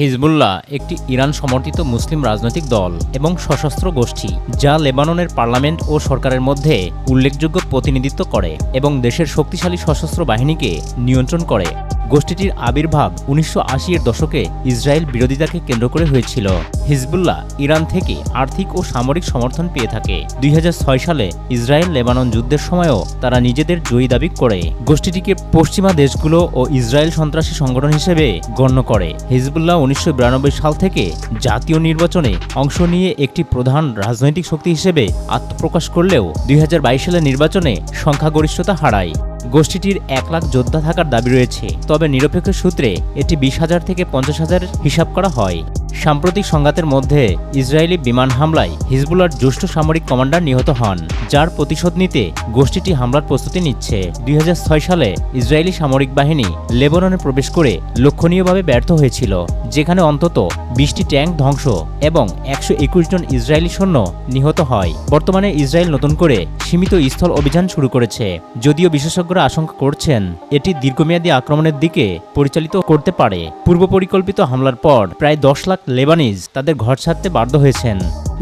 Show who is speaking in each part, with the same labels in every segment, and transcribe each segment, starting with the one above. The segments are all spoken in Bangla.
Speaker 1: হিজবুল্লাহ একটি ইরান সমর্থিত মুসলিম রাজনৈতিক দল এবং সশস্ত্র গোষ্ঠী, যা লেবাননের পার্লামেন্ট ও সরকারের মধ্যে উল্লেখযোগ্য প্রতিনিধিত্ব করে এবং দেশের শক্তিশালী সশস্ত্র বাহিনীকে নিয়ন্ত্রণ করে। গোষ্ঠীটির আবির্ভাব উনিশশো এর দশকে ইসরায়েল বিরোধিতাকে কেন্দ্র করে হয়েছিল। হিজবুল্লাহ ইরান থেকে আর্থিক ও সামরিক সমর্থন পেয়ে থাকে। দুই হাজার ছয় সালে ইসরায়েল লেবানন যুদ্ধের সময়ও তারা নিজেদের জয়ী দাবি করে। গোষ্ঠীটিকে পশ্চিমা দেশগুলো ও ইসরায়েল সন্ত্রাসী সংগঠন হিসেবে গণ্য করে। হিজবুল্লাহ উনিশশো বিরানব্বই সাল থেকে জাতীয় নির্বাচনে অংশ নিয়ে একটি প্রধান রাজনৈতিক শক্তি হিসেবে আত্মপ্রকাশ করলেও দুই হাজার বাইশ সালের নির্বাচনে সংখ্যাগরিষ্ঠতা হারায়। গোষ্ঠীটির এক লাখ যোদ্ধা থাকার দাবি রয়েছে। তবে নিরপেক্ষ সূত্রে এটি বিশ হাজার থেকে পঞ্চাশ হাজার হিসাব করা হয়। সাম্প্রতিক সংঘাতের মধ্যে ইসরায়েলি বিমান হামলায় হিজবুলার জ্যেষ্ঠ সামরিক কমান্ডার নিহত হন, যার প্রতিশোধ নিতে গোষ্ঠীটি হামলার প্রস্তুতি নিচ্ছে। দুই হাজার ছয় সালে ইসরায়েলি সামরিক বাহিনী লেবাননে প্রবেশ করে লক্ষণীয়ভাবে ব্যর্থ হয়েছিল, যেখানে অন্তত বিশটি ট্যাঙ্ক ধ্বংস এবং একশো একুশ জন ইসরায়েলি সৈন্য নিহত হয়। বর্তমানে ইসরায়েল নতুন করে সীমিত স্থল অভিযান শুরু করেছে, যদিও বিশেষজ্ঞরা আশঙ্কা করছেন এটি দীর্ঘমেয়াদী আক্রমণের দিকে পরিচালিত করতে পারে। পূর্ব পরিকল্পিত হামলার পর প্রায় দশ লাখ লেবানিজ তাদের ঘর ছাড়তে বাধ্য হয়েছেন।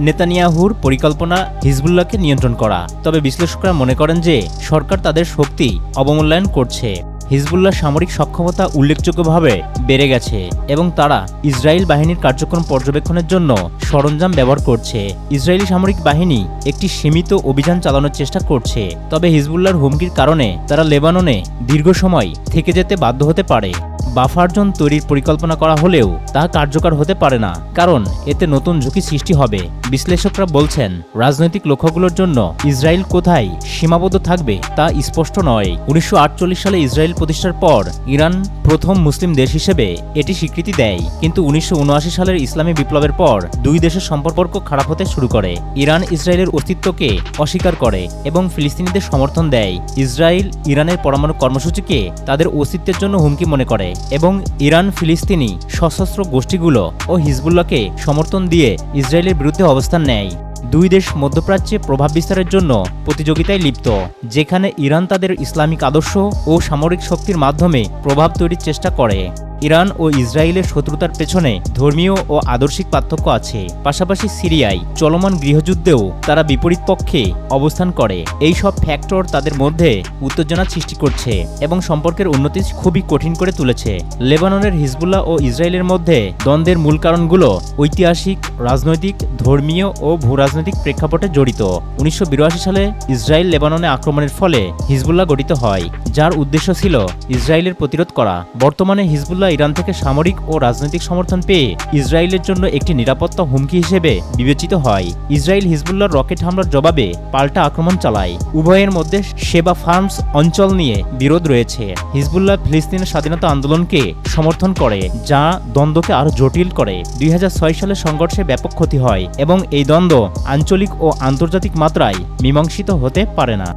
Speaker 1: নেতানিয়াহুর পরিকল্পনা হিজবুল্লাহকে নিয়ন্ত্রণ করা। তবে বিশ্লেষকরা মনে করেন যে সরকার তাদের শক্তি অবমূল্যায়ন করছে। হিজবুল্লাহ সামরিক সক্ষমতা উল্লেখযোগ্যভাবে বেড়ে গেছে এবং তারা ইসরায়েল বাহিনীর কার্যক্রম পর্যবেক্ষণের জন্য সরঞ্জাম ব্যবহার করছে। ইসরায়েলি সামরিক বাহিনী একটি সীমিত অভিযান চালানোর চেষ্টা করছে, তবে হিজবুল্লাহর হুমকির কারণে তারা লেবাননে দীর্ঘ সময় থেকে যেতে বাধ্য হতে পারে। বাফার জোন তৈরির পরিকল্পনা করা হলেও তা কার্যকর হতে পারে না, কারণ এতে নতুন ঝুঁকি সৃষ্টি হবে। বিশ্লেষকরা বলছেন, রাজনৈতিক লক্ষ্যগুলোর জন্য ইসরায়েল কোথায় সীমাবদ্ধ থাকবে তা স্পষ্ট নয়। উনিশশো সালে ইসরায়েল প্রতিষ্ঠার পর ইরান প্রথম মুসলিম দেশ হিসেবে এটি স্বীকৃতি দেয়। কিন্তু উনিশশো উনআশি সালের ইসলামী বিপ্লবের পর দুই দেশের সম্পর্ক খারাপ হতে শুরু করে। ইরান ইসরায়েলের অস্তিত্বকে অস্বীকার করে এবং ফিলিস্তিনিদের সমর্থন দেয়। ইসরায়েল ইরানের পরমাণু কর্মসূচিকে তাদের অস্তিত্বের জন্য হুমকি মনে করে এবং ইরান ফিলিস্তিনি সশস্ত্র গোষ্ঠীগুলো ও হিজবুল্লাহকে সমর্থন দিয়ে ইসরায়েলের বিরুদ্ধে অবস্থান নেয়। দুই দেশ মধ্যপ্রাচ্যে প্রভাব বিস্তারের জন্য প্রতিযোগিতায় লিপ্ত, যেখানে ইরান তাদের ইসলামিক আদর্শ ও সামরিক শক্তির মাধ্যমে প্রভাব তৈরির চেষ্টা করে। ইরান ও ইসরায়েলের শত্রুতার পেছনে ধর্মীয় ও আদর্শিক পার্থক্য আছে। পাশাপাশি সিরিয়ায় চলমান গৃহযুদ্ধেও তারা বিপরীত পক্ষে অবস্থান করে। এই সব ফ্যাক্টর তাদের মধ্যে উত্তেজনা সৃষ্টি করছে এবং সম্পর্কের উন্নতি খুবই কঠিন করে তুলেছে। লেবাননের হিজবুল্লাহ ও ইসরায়েলের মধ্যে দ্বন্দ্বের মূল কারণগুলো ঐতিহাসিক, রাজনৈতিক, ধর্মীয় ও ভূরাজনৈতিক প্রেক্ষাপটে জড়িত। উনিশশো বিরাশি সালে ইসরায়েল লেবাননে আক্রমণের ফলে হিজবুল্লাহ গঠিত হয়, যার উদ্দেশ্য ছিল ইসরায়েলের প্রতিরোধ করা। বর্তমানে হিজবুল্লাহ ইরান থেকে সামরিক ও রাজনৈতিক সমর্থন পেয়ে ইসরায়েলের জন্য একটি নিরাপত্তা হুমকি হিসেবে বিবেচিত হয়। ইসরায়েল হিজবুল্লাহর রকেট হামলার জবাবে পাল্টা আক্রমণ চালায়। উভয়ের মধ্যে সেবা ফার্মস অঞ্চল নিয়ে বিরোধ রয়েছে। হিজবুল্লাহ ফিলিস্তিনের স্বাধীনতা আন্দোলনকে সমর্থন করে, যা দ্বন্দ্বকে আরও জটিল করে। দুই সালের সংঘর্ষে ব্যাপক ক্ষতি হয় এবং এই দ্বন্দ্ব আঞ্চলিক ও আন্তর্জাতিক মাত্রায় মীমাংসিত হতে পারে না।